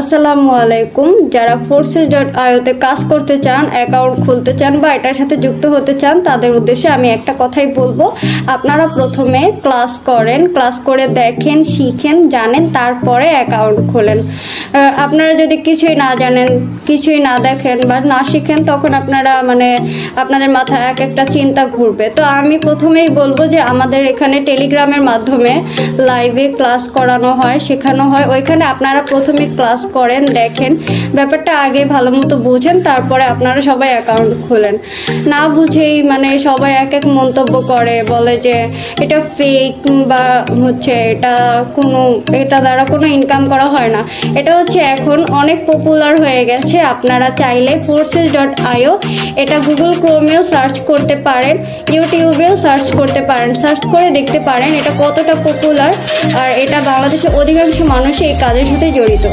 আসসালামু আলাইকুম। যারা ফোর্সেস ডট আইওতে কাজ করতে চান অ্যাকাউন্ট খুলতে চান বা এটার সাথে যুক্ত হতে চান, তাদের উদ্দেশ্যে আমি একটা কথাই বলব। আপনারা প্রথমে ক্লাস করেন ক্লাস করে দেখেন, শিখেন, জানেন, তারপরে অ্যাকাউন্ট খোলেন। আপনারা যদি কিছুই না জানেন, কিছুই না দেখেন বা না শিখেন, তখন আপনারা মানে আপনাদের মাথায় এক একটা চিন্তা ঘুরবে। তো আমি প্রথমেই বলব যে আমাদের এখানে টেলিগ্রামের মাধ্যমে লাইভে ক্লাস করানো হয়, শেখানো হয়। ওইখানে আপনারা প্রথমে ক্লাস করেন, দেখেন। ব্যাপারটা আগে ভালো মতো বুঝেন, তারপরে আপনারা সবাই অ্যাকাউন্ট খোলেন। না বুঝেই মানে সবাই এক এক মন্তব্য করে, বলে যে এটা ফেক বা হচ্ছে এটা কোনো, এটা দ্বারা কোনো ইনকাম করা হয় না। এটা হচ্ছে এখন অনেক পপুলার হয়ে গেছে, আপনারা চাইলে ফোর্সেস ডট আইও এটা গুগল ক্রোমেও সার্চ করতে পারেন ইউটিউবেও সার্চ করতে পারেন সার্চ করে দেখতে পারেন এটা কতটা পপুলার আর এটা বাংলাদেশের অধিকাংশ মানুষ এই কাজের সাথে জড়িত।